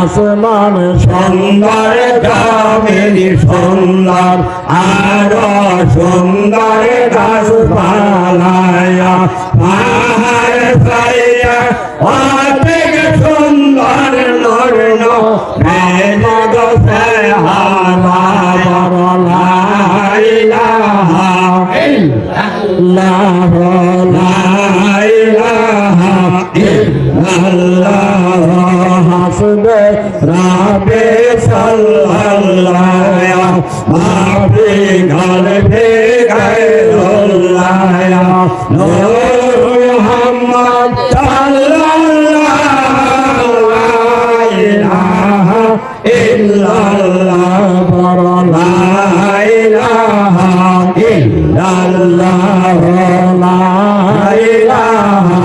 আসমান সুন্দর জমিনি সুন্দর আর সুন্দর গাছপালায়া পাহাড় সাইয়া অনেক সুন্দর নর্ণ মেঘ Allah, Allah, Allah, রাবে সাল্লাল্লাহ মাফি ঘর ভে গায়রুল্লাহ নূর মুহাম্মদ সাল্লাল্লাহ ইলাহা ইল্লাল্লাহ বরলা ইলাহা ইল্লাল্লাহ, লা ইলাহা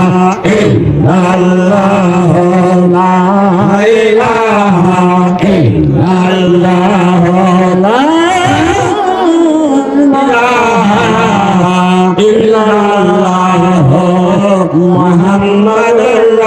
ইল্লাল্লাহ ইলাহা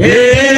Ei!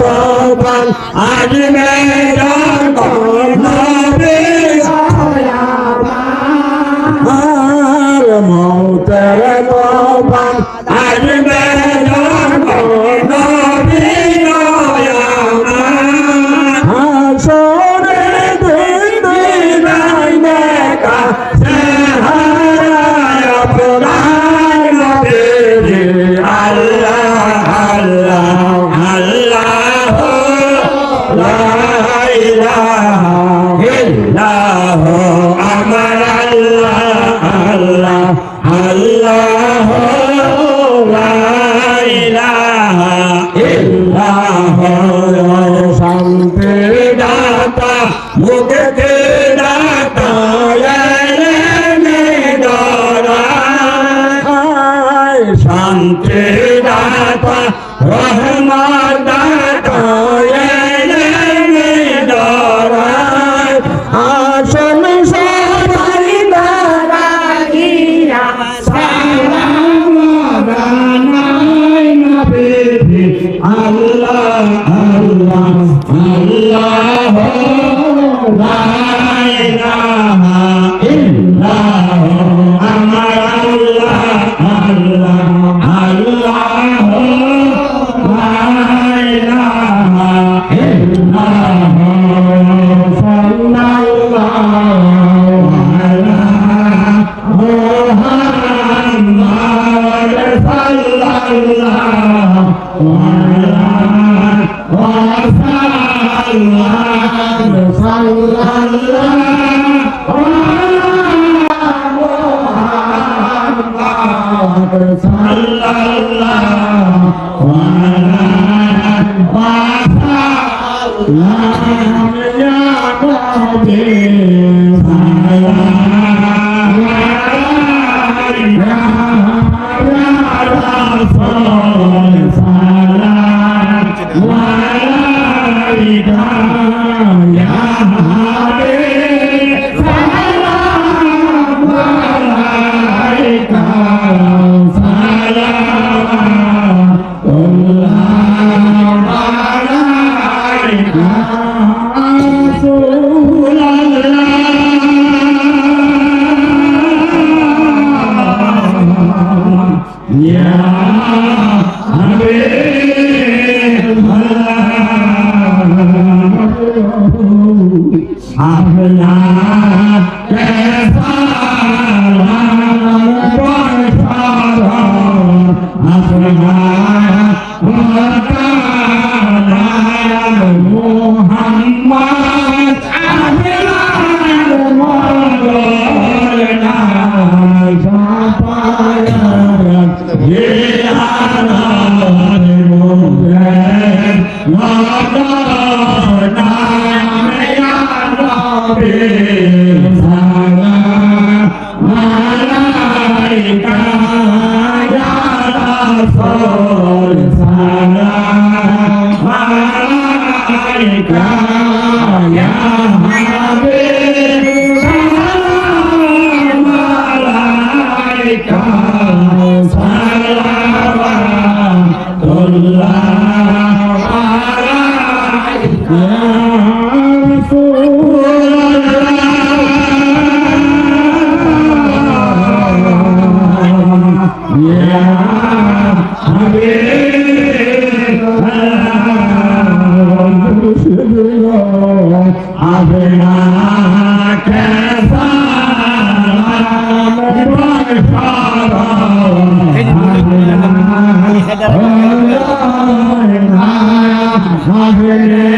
গোপাল আজ মে আমার আল্লাহ আল্লাহ আল্লাহ শান্তি দাতা মুখে Allah अपना कैसा अपना God. আমরা